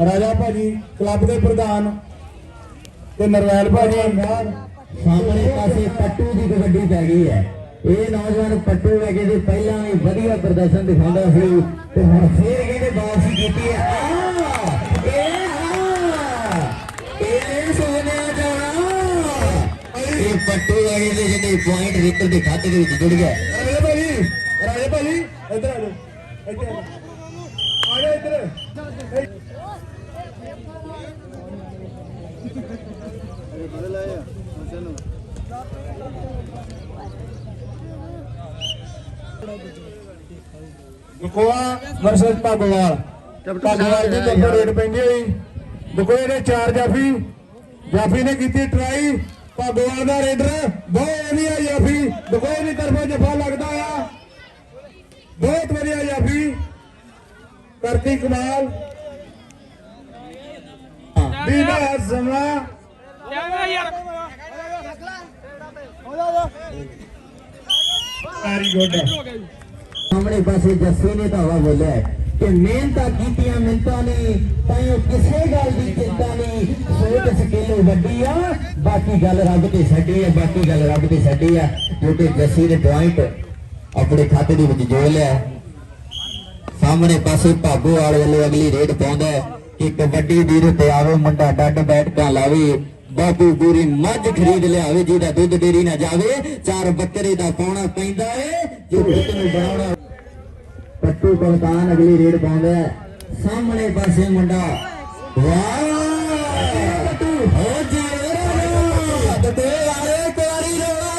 ਰਾਜਾ ਭਾਜੀ ਕਲੱਬ ਦੇ ਪ੍ਰਧਾਨ ਤੇ ਨਰਵੈਲ ਭਾਜੀ ਸਾਹਮਣੇ ਪਾਸੇ ਪੱਟੂ ਦੀ ਕਬੱਡੀ ਪੈ ਗਈ ਹੈ। ਇਹ ਨੌਜਵਾਨ ਪੱਟੂ ਹੈਗੇ ਤੇ ਪਹਿਲਾਂ ਵੀ ਵਧੀਆ ਪ੍ਰਦਰਸ਼ਨ ਦਿਖਾਉਂਦਾ ਸੀ ਤੇ ਹੁਣ ਫੇਰ ਕਹਿੰਦੇ ਵਾਪਸੀ ਕੀਤੀ ਹੈ। ਪੱਟੂ ਹੈਗੇ ਤੇ ਜਿਹਦੇ ਪੁਆਇੰਟ ਰਿਕਲ ਦੇ ਖਾਤੇ ਦੇ ਵਿੱਚ ਜੁੜ ਗਿਆ। ਰਾਜਾ ਭਾਜੀ ਰਾਜਾ ਭਾਜੀ, ਇੱਧਰ ਆ ਜਾਓ। ਇੱਧਰ ਆ ਜਾਓ। ਆ ਜਾਓ ਇੱਧਰ। ਗੋਆ ਵਰਸਸ ਭਾਗੋਵਾਲ ਭਾਗੋਵਾਲ ਦੀ ਕੱਪ ਰੇਡ ਪੈਂਦੀ ਹੋਈ ਗੋਏ ਨੇ ਚਾਰ ਜਾਫੀ। ਜਾਫੀ ਨੇ ਕੀਤੀ ਟਰਾਈ ਭਾਗੋਵਾਲ ਦਾ ਰੇਡਰ ਬਹੁਤ ਵਧੀਆ ਜਾਫੀ। ਗੋਏ ਦੀ ਤਰਫੋਂ ਜਫਾ ਲੱਗਦਾ ਆ। ਬਹੁਤ ਵਧੀਆ ਜਾਫੀ। ਕਰਤੀ ਕਮਾਲ। ਬੀਨਾ ਜ਼ਮਾ ਵੈਰੀ ਗੁੱਡ ਸਾਹਮਣੇ ਪਾਸੇ ਜੱਸੀ ਨੇ ਤਾਂ ਬੋਲਿਆ ਕਿ ਮਿਹਨਤਾਂ ਕੀਤੀਆਂ ਮਿਹਨਤਾਂ ਨੇ, ਤਾਂ ਉਹ ਕਿਸੇ ਗੱਲ ਦੀ ਚਿੰਤਾ ਨਹੀਂ। ਸੋਚ ਸਕਿੱਲ ਵੱਡੀ ਆ, ਬਾਕੀ ਗੱਲ ਰੱਬ ਤੇ ਛੱਡੀ ਆ, ਬਾਕੀ ਗੱਲ ਰੱਬ ਤੇ ਛੱਡੀ ਆ। ਕਿਉਂਕਿ ਜੱਸੀ ਦੇ ਪੁਆਇੰਟ ਆਪਣੇ ਖਾਤੇ ਦੇ ਵਿੱਚ ਜੋੜ ਲਿਆ ਸਾਹਮਣੇ ਪਾਸੇ ਭਾਗੋ ਵਾਲੇ ਵੱਲੋਂ ਅਗਲੀ ਰੇਡ ਪਾਉਂਦਾ ਕਿ ਕਬੱਡੀ ਦੀ ਤੇ ਆਵੇ, ਮੁੰਡਾ ਡੱਡ ਕੇ ਲਾਵੇ। ਬਾਪੂ ਪੂਰੀ ਮੱਝ ਖਰੀਦ ਲਿਆਵੇ, ਜਿਹਦਾ ਦੁੱਧ ਡੇਰੀ ਨਾ ਜਾਵੇ, ਚਾਰ ਬੱਕਰੇ ਦਾ ਪਾਉਣਾ ਪੈਂਦਾ ਏ, ਜੋ ਦੁੱਧ ਨੂੰ ਬਣਾਉਣਾ। ਪੱਟੂ ਕਲਕਾਨ ਅਗਲੀ ਰੇਡ ਪਾਉਂਦਾ ਸਾਹਮਣੇ ਪਾਸੇ ਮੁੰਡਾ। ਵਾਹ! ਪੱਟੂ, ਹੋ ਜੀ ਤੇ ਆਏ ਕੁਆਰੀ ਰੋਣਾ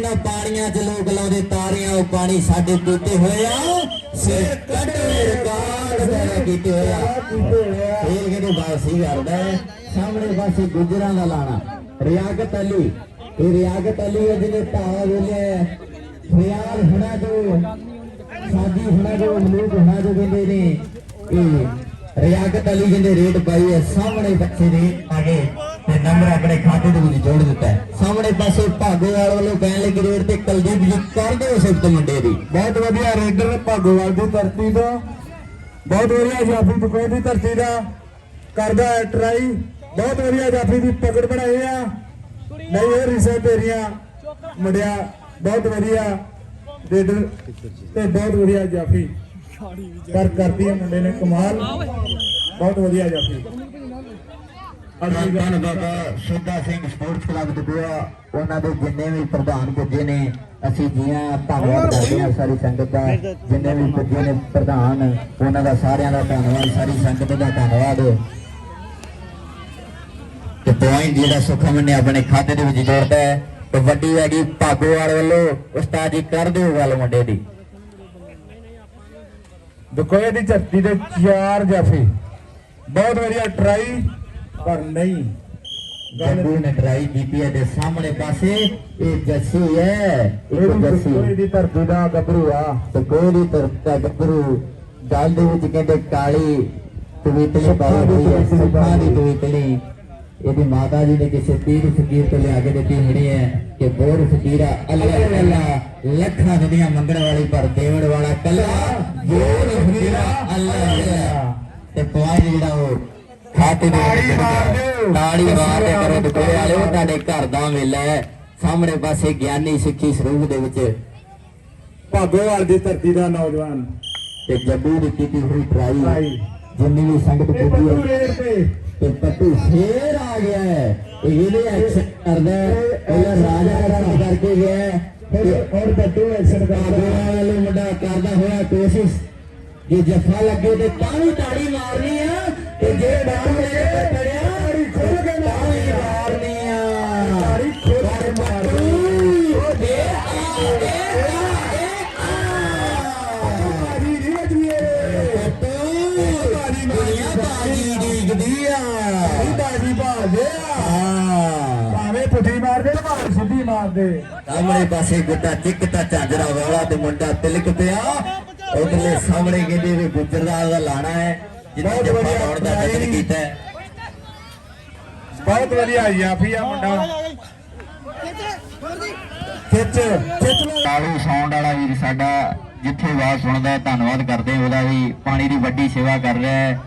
ਨਾ ਪਾਣੀਆਂ ਚ ਲੋਕ ਲਾਉਂਦੇ, ਤਾਰਿਆਂ ਉਹ ਪਾਣੀ ਸਾਡੇ ਪੀਤੇ ਹੋਏ ਆ ਸਿਰ ਕੱਢ ਰਿਕਾਰਡ ਕੀਤੇ ਹੋਏ ਆ ਫੇਰ ਕਿਤੇ ਬਾਸੀ ਕਰਦਾ ਹੈ ਸਾਹਮਣੇ ਪਾਸੇ ਗੁਜਰਾਂ ਦਾ ਲਾਣਾ ਰਿਆਗਤ ਅਲੀ ਇਹ ਰਿਆਗਤ ਅਲੀ ਹੈ ਜਿਹਨੇ ਭਾਵਾ ਬੋਲਿਆ ਰਿਆਲ ਹੁਣਾ ਜੋ ਸਾਦੀ ਹੁਣਾ ਜੋ ਮਲੂਕ ਹੁਣਾ ਜੋ ਕਹਿੰਦੇ ਨੇ ਇਹ ਰਿਆਗਤ ਅਲੀ ਕਹਿੰਦੇ ਰੇਟ ਪਾਈ ਹੈ ਸਾਹਮਣੇ ਬੱਚੇ ਨੇ ਆਗੇ ਤੇ ਨੰਬਰ ਆਪਣੇ ਖਾਤੇ ਦੇ ਵਿੱਚ ਜੋੜ ਦਿੱਤਾ ਸਾਹਮਣੇ ਪਾਸੇ ਭਾਗੋਵਾਲ ਵੱਲੋਂ ਕਹਿਣ ਲੱਗੇ ਰੇਟ ਤੇ ਕੁਲਦੀਪ ਜੀ ਕਰਦੇ ਹੋ ਸਿਫਤ ਮੁੰਡੇ ਦੀ ਬਹੁਤ ਵਧੀਆ ਰੇਡਰ ਭਾਗੋਵਾਲ ਦੀ ਧਰਤੀ ਤੋਂ ਬਹੁਤ ਵਧੀਆ ਜਾਫੀ ਦੁਕਾਨ ਦੀ ਧਰਤੀ ਦਾ ਕਰਦਾ ਹੈ ਟਰਾਈ ਬਹੁਤ ਵਧੀਆ ਜਾਫੀ ਦੀ ਪਕੜ ਬਣਾਈ ਆ। ਨਹੀਂ, ਇਹ ਰਿਸੇ ਤੇਰੀਆਂ ਮੁੰਡਿਆ, ਬਹੁਤ ਵਧੀਆ। ਰੇਡਰ ਤੇ ਬਹੁਤ ਵਧੀਆ ਜਾਫੀ ਪਰ ਕਰਦੀ ਹੈ ਮੁੰਡੇ ਨੇ ਕਮਾਲ। ਬਹੁਤ ਵਧੀਆ ਜਾਫੀ। ਅਗਲੀ ਗੱਲ ਧੰਨ ਸਿੰਘ ਸਪੋਰਟਸ ਕਲੱਬ ਦੁਆ ਉਹਨਾਂ ਦੇ ਜਿੰਨੇ ਵੀ ਪ੍ਰਧਾਨ ਪੁੱਜੇ ਨੇ ਅਸੀਂ ਜੀਆਂ ਧੰਨਵਾਦ ਕਰਦੇ ਹਾਂ ਸਾਰੀ ਸੰਗਤ ਦਾ। ਜਿੰਨੇ ਵੀ ਪੁੱਜੇ ਨੇ ਪ੍ਰਧਾਨ ਉਹਨਾਂ ਦਾ ਸਾਰਿਆਂ ਦਾ ਧੰਨਵਾਦ ਸਾਰੀ ਸੰਗਤ ਦਾ ਧੰਨਵਾਦ। ਤੇ ਪੁਆਇੰਟ ਜਿਹੜਾ ਸੁਖਮਨ ਨੇ ਆਪਣੇ ਖਾਤੇ ਦੇ ਵਿੱਚ ਜੋੜਦਾ ਹੈ ਕਬੱਡੀ ਹੈਗੀ ਭਾਗੋਵਾਲ ਵੱਲੋਂ ਉਸਤਾਦ ਜੀ ਕਰ ਦਿਓ ਗੱਲ ਮੁੰਡੇ ਦੀ। ਦੁਕੋਏ ਦੀ ਧਰਤੀ ਦੇ ਚਾਰ ਜਾਫੀ। ਬਹੁਤ ਵਧੀਆ ਟਰਾਈ ਪਰ ਨਹੀਂ। ਗੱਲ ਗੱਗੂ ਨੇ ਟਰਾਈ ਕੀਤੀ ਹੈ ਤੇ ਸਾਹਮਣੇ ਪਾਸੇ ਇਹ ਜੱਸੀ ਹੈ ਇਹ ਜੱਸੀ। ਦੀ ਧਰਤੀ ਦਾ ਗੱਭਰੂ ਆ। ਤੇ ਕੋਈ ਦੀ ਤਰਫਾ ਗੱਭਰੂ ਗੱਲ ਦੇ ਵਿੱਚ ਕਹਿੰਦੇ ਕਾਲੀ ਤਵੀਤਲੀ ਪਾਈ ਹੋਈ ਹੈ ਸੁੱਖਾਂ ਦੀ ਤਵੀਤਲੀ। ਇਹਦੀ ਮਾਤਾ ਜੀ ਨੇ ਕਿਸੇ ਪੀਰ ਫਕੀਰ ਤੋਂ ਲਿਆ ਕੇ ਦਿੱਤੀ ਹੋਣੀ ਹੈ ਕਿ ਬੋਰ ਫਕੀਰਾ ਅੱਲਾ ਅੱਲਾ। ਲੱਖਾਂ ਦੁਨੀਆ ਮੰਗਣ ਵਾਲੀ ਪਰ ਦੇਵਣ ਵਾਲਾ ਕੱਲਾ ਬੋਰ ਫਕੀਰਾ ਅੱਲਾ ਅੱਲਾ। ਤੇ ਪੁਆਇੰਟ ਜਿਹੜਾ ਉਹ ਖਾਤੇ ਦੇ ਤਾੜੀ ਮਾਰ। ਦੇ ਕਰੋ ਦੁਪਹਿਰੇ ਵਾਲੇ ਉਹ ਤੁਹਾਡੇ ਘਰ ਦਾ ਮੇਲਾ ਹੈ। ਸਾਹਮਣੇ ਪਾਸੇ ਗਿਆਨੀ ਸਿੱਖੀ ਸਰੂਪ ਦੇ ਵਿੱਚ ਭਾਗੋਵਾਲ ਦੀ ਧਰਤੀ ਦਾ ਨੌਜਵਾਨ। ਤੇ ਜੱਬੂ ਦੀ ਕੀਤੀ ਹੋਈ ਟਰਾਈ। ਜਿੰਨੀ ਵੀ ਸੰਗਤ ਇਹ ਪੁੱਜੀ ਹੈ ਤੇ। ਪੱਟੂ ਫੇਰ ਆ ਗਿਆ ਹੈ। ਇਹ ਇਹਦੇ ਐਕਸ਼ਨ ਕਰਦਾ ਹੈ। ਪਹਿਲਾਂ ਰਾਜਾ ਦਾ ਕਰਕੇ ਗਿਆ ਹੈ। ਹੁਣ ਪੱਟੂ ਐਕਸ਼ਨ ਕਰਦਾ। ਵਾਲੇ ਮੁੰਡਾ ਕਰਦਾ ਹੋਇਆ ਕੋਸ਼ਿਸ਼। ਜੇ ਜੱਫਾ ਲੱਗੇ ਤੇ ਤਾਂ ਵੀ ਤਾੜੀ ਮਾਰਨੀ ਆ। ਜੇ ਡਾਊਨ ਲੈ ਕੇ ਪੜਿਆ ਤਾੜੀ ਕੇ ਤਾੜੀ ਮਾਰਨੀ ਆ ਤਾੜੀ ਕੇ ਮਾਰਨੀ। ਉਹ ਦੇ ਆ, ਦੇ ਬਾਜੀ ਨਹੀਂ ਆ। ਬਾਜੀ ਭਾਲਦੇ ਆ। ਭਾਵੇਂ ਪੁੱਠੀ ਮਾਰਦੇ ਤੇ ਭਾਵੇਂ ਸਿੱਧੀ ਮਾਰਦੇ। ਸਾਹਮਣੇ ਪਾਸੇ ਗੁੱਡਾ ਚਿੱਕਤਾ ਝਾਂਜਰਾ ਵਾਲਾ ਤੇ ਮੁੰਡਾ ਤਿਲਕ ਪਿਆ। ਉਧਰਲੇ ਸਾਹਮਣੇ ਕਹਿੰਦੇ ਵੀ ਗੁਜਰਦਾਰ ਦਾ ਲਾਣਾ ਹੈ। ਬਹੁਤ ਵਧੀਆ ਯਤਨ ਕੀਤਾ ਹੈ। ਬਹੁਤ ਵਧੀਆ ਜਾਫੀ ਆ ਮੁੰਡਾ। ਖਿੱਚ ਖਿੱਚ। ਕਾਲੂ ਸਾਊਂਡ ਵਾਲਾ ਵੀਰ ਸਾਡਾ ਜਿੱਥੇ ਆਵਾਜ਼ ਸੁਣਦਾ ਹੈ ਧੰਨਵਾਦ ਕਰਦੇ ਹਾਂ। ਉਹਦਾ ਵੀ ਪਾਣੀ ਦੀ ਵੱਡੀ ਸੇਵਾ ਕਰ ਰਿਹਾ ਹੈ।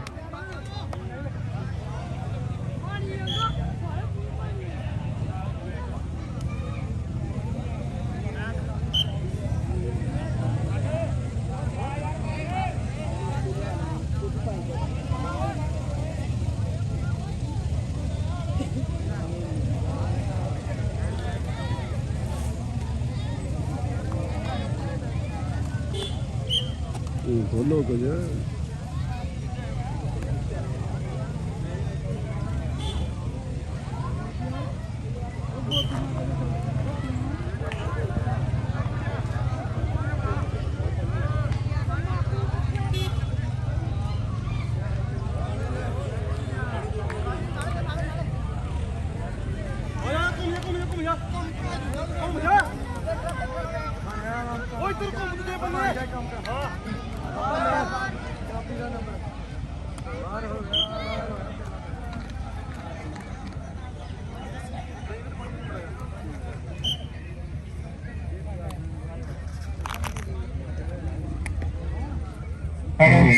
ਖੋਲੋ ਕੁਝ ਓਏ ਤੇਰੇ ਕੋਲ ਮੁੰਡੇ ਬੰਦੇ ਹੈਲੋ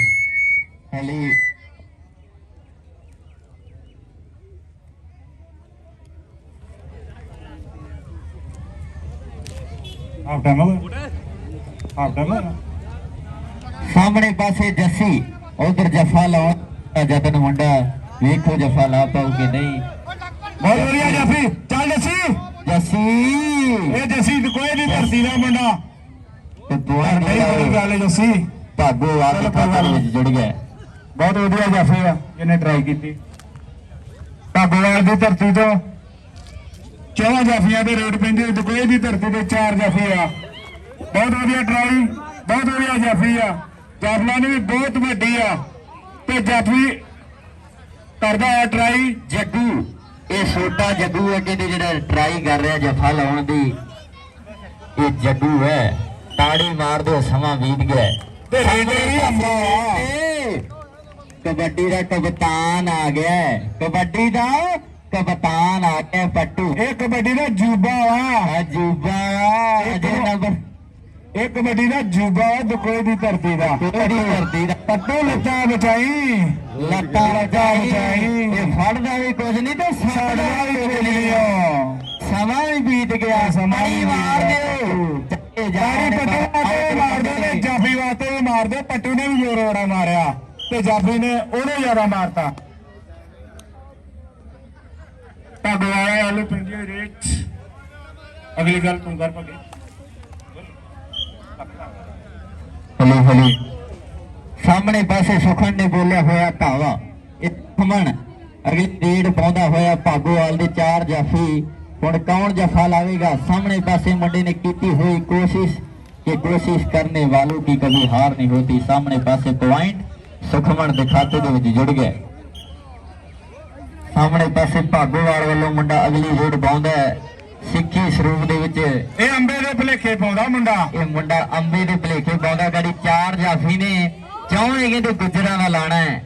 ਹੈਲੀ ਹਾਫ ਟਾਈਮ ਹੋ ਹਾਫ ਟਾਈਮ ਹੋ ਸਾਹਮਣੇ ਪਾਸੇ ਜੱਸੀ ਉਧਰ ਜਫਾ ਲਾਉਣ ਜਤਨ ਮੁੰਡਾ ਵੇਖੋ ਜਫਾ ਲਾ ਪਾਉ ਕਿ ਨਹੀਂ। ਬਹੁਤ ਵਧੀਆ ਜਾਫੀ ਚੱਲ ਜੱਸੀ। ਜੱਸੀ। ਇਹ ਜੱਸੀ ਕੋਈ ਦੀ ਧਰਤੀ ਦਾ ਮੁੰਡਾ। ਤੇ ਦੁਆ ਨਹੀਂ ਗੱਲ ਜੱਸੀ। ਭਾਗੋ ਆ ਕੇ ਦੇ ਵਿੱਚ ਜੁੜ ਗਿਆ। ਬਹੁਤ ਵਧੀਆ ਜਾਫੀ ਆ ਇਹਨੇ ਟਰਾਈ ਕੀਤੀ। ਢਾਬੋਵਾਲ ਦੀ ਧਰਤੀ ਤੋਂ ਚੌਹਾਂ ਜਾਫੀਆਂ ਦੇ ਰੇਟ ਪੈਂਦੇ ਦੁਕੋਏ ਦੀ ਧਰਤੀ ਤੇ ਚਾਰ ਜਾਫੀ ਆ। ਬਹੁਤ ਵਧੀਆ ਟਰਾਈ ਬਹੁਤ ਵਧੀਆ ਜਾਫੀ ਆ। ਜਾਫਲਾ ਨੇ ਵੀ ਬਹੁਤ ਵੱਡੀ ਆ ਤੇ ਜਾਫੀ ਕਰਦਾ ਆ ਟਰਾਈ ਜੱਗੂ। ਇਹ ਛੋਟਾ ਜੱਗੂ ਹੈ ਕਹਿੰਦੇ ਜਿਹੜਾ ਟਰਾਈ ਕਰ ਰਿਹਾ ਜਫਾ ਲਾਉਣ ਦੀ। ਇਹ ਜੱਗੂ ਹੈ। ਤਾੜੀ ਮਾਰਦੇ ਸਮਾਂ ਬੀਤ ਗਿਆ। ਤੇ ਰੇਡਰ ਵੀ ਕਬੱਡੀ ਦਾ ਕਪਤਾਨ ਆ ਗਿਆ ਹੈ। ਕਬੱਡੀ ਦਾ ਕਪਤਾਨ ਆ ਗਿਆ ਪੱਟੂ। ਇਹ ਕਬੱਡੀ ਦਾ ਜੂਬਾ ਆ। ਅਜੂਬਾ ਅਜੇ ਨੰਬਰ ਇਹ ਕਬੱਡੀ ਦਾ ਜੂਬਾ ਦੁਕੋਏ ਦੀ ਧਰਤੀ ਦਾ। ਕਿਹੜੀ ਧਰਤੀ ਦਾ। ਪੱਟੋ ਲੱਤਾਂ ਬਚਾਈ। ਲੱਤਾਂ ਲੱਤਾਂ ਬਚਾਈ। ਇਹ ਫੜਦਾ ਵੀ ਕੁਝ ਨਹੀਂ ਤੇ ਸਾਡਾ ਵੀ ਕੁਝ ਨਹੀਂ। ਸਮਾਂ ਵੀ ਬੀਤ ਗਿਆ। ਸਮਾਂ ਬੀਤ ਮਾਰ। ਦਿਓ। ਜਾਰੀ ਪੱਟੂ ਪਰ ਵਾਸਤੇ ਮਾਰਦੇ ਨੇ ਵੀ ਮਾਰਦੇ, ਪੱਟੂ ਨੇ ਵੀ ਜ਼ੋਰ ਬੜਾ ਮਾਰਿਆ ਤੇ ਜਾਫੀ ਨੇ ਉਹਨੂੰ ਜ਼ਿਆਦਾ ਮਾਰਤਾ। ਭਗਵਾਇਆ ਆਲੂ ਪਿੰਡੀ ਰੇਟ ਅਗਲੀ ਗੱਲ ਤੂੰ ਕਰ ਪਗੇ ਹਲੋ ਹਲੋ। ਸਾਹਮਣੇ ਪਾਸੇ ਸੁਖਣ ਨੇ ਬੋਲਿਆ ਹੋਇਆ ਧਾਵਾ ਇਹ ਅਗਲੀ ਢੇੜ ਪਾਉਂਦਾ ਹੋਇਆ ਭਾਗੋਵਾਲ ਦੇ ਚਾਰ ਜਾਫੀ। ਹੁਣ ਕੌਣ ਜਫਾ ਲਾਵੇਗਾ? ਸਾਹਮਣੇ ਪਾਸੇ ਮੁੰਡੇ ਨੇ ਕੀਤੀ ਹੋਈ ਕੋਸ਼ਿਸ਼। ਕਿ ਕੋਸ਼ਿਸ਼ ਕਰਨੇ ਵਾਲੋं की कभी हार नहीं होती सामने पासे पॉइंट ਸੁਖਮਣ ਦੇ ਖਾਤੇ ਦੇ ਵਿੱਚ ਜੁੜ ਗਿਆ ਸਾਹਮਣੇ ਪਾਸੇ ਭਾਗੋਵਾਲ ਵੱਲੋਂ ਮੁੰਡਾ ਅਗਲੀ ਰੇਡ ਪਾਉਂਦਾ ਹੈ ਸਿੱਖੀ ਸਰੂਪ ਦੇ ਵਿੱਚ ਇਹ ਅੰਬੇ ਦੇ ਭਲੇਖੇ ਪਾਉਂਦਾ ਮੁੰਡਾ ਇਹ ਮੁੰਡਾ ਅੰਬੇ ਦੇ ਭਲੇਖੇ ਪਾਉਂਦਾ ਗਾੜੀ ਚਾਰ ਜਾਫੀ ਨੇ ਚਾਹੁੰਦੇ ਕਹਿੰਦੇ ਗੁੱਜਰਾਂ ਦਾ ਲਾਣਾ ਹੈ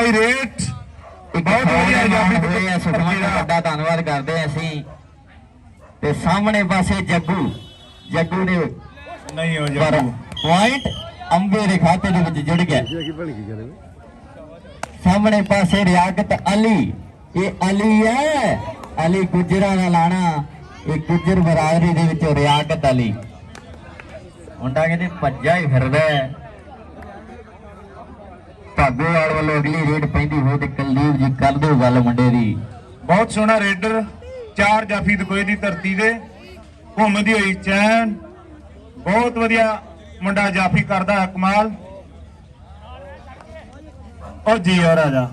ਇਹ ਰੇਟ ਇੱਕ ਬਹੁਤ ਵਧੀਆ ਜਾਫੀ ਹੋਏ ਆ ਸੁਖਮਨ ਦਾ ਵੱਡਾ ਧੰਨਵਾਦ ਕਰਦੇ ਹਾਂ ਅਸੀਂ ਤੇ ਸਾਹਮਣੇ ਪਾਸੇ ਜੱਗੂ ਜੱਗੂ ਨੇ ਨਹੀਂ ਹੋ ਜਾਊ। ਪੁਆਇੰਟ ਅੰਬੇ ਦੇ ਖਾਤੇ ਦੇ ਵਿੱਚ ਜੁੜ ਗਿਆ। ਸਾਹਮਣੇ ਪਾਸੇ ਰਿਆਗਤ ਅਲੀ। ਇਹ ਅਲੀ ਹੈ। ਅਲੀ ਗੁਜਰਾਂ ਦਾ ਲਾਣਾ ਇਹ ਗੁਜਰ ਬਰਾਦਰੀ ਦੇ ਵਿੱਚੋਂ ਰਿਆਗਤ ਅਲੀ। ਮੁੰਡਾ ਕਹਿੰਦੇ ਭੱਜਾ ਹੀ ਫਿਰਦਾ ਹੈ। ਭਾਗੋਵਾਲ ਵੱਲੋਂ ਅਗਲੀ ਰੇਡ ਪੈਂਦੀ ਹੋਵੇ ਤੇ ਕੁਲਦੀਪ ਜੀ ਕਰ ਦਿਓ ਗੱਲ ਮੁੰਡੇ ਦੀ। ਬਹੁਤ ਸੋਹਣਾ ਰੇਡਰ। ਚਾਰ ਜਾਫੀ ਦੁਕੋਏ ਦੀ ਧਰਤੀ ਦੇ। ਘੁੰਮਦੀ ਹੋਈ ਚੈਨ। ਬਹੁਤ ਵਧੀਆ ਮੁੰਡਾ ਜਾਫੀ ਕਰਦਾ ਕਮਾਲ। ਉਹ ਜੀ ਹੋ ਰਾਜਾ।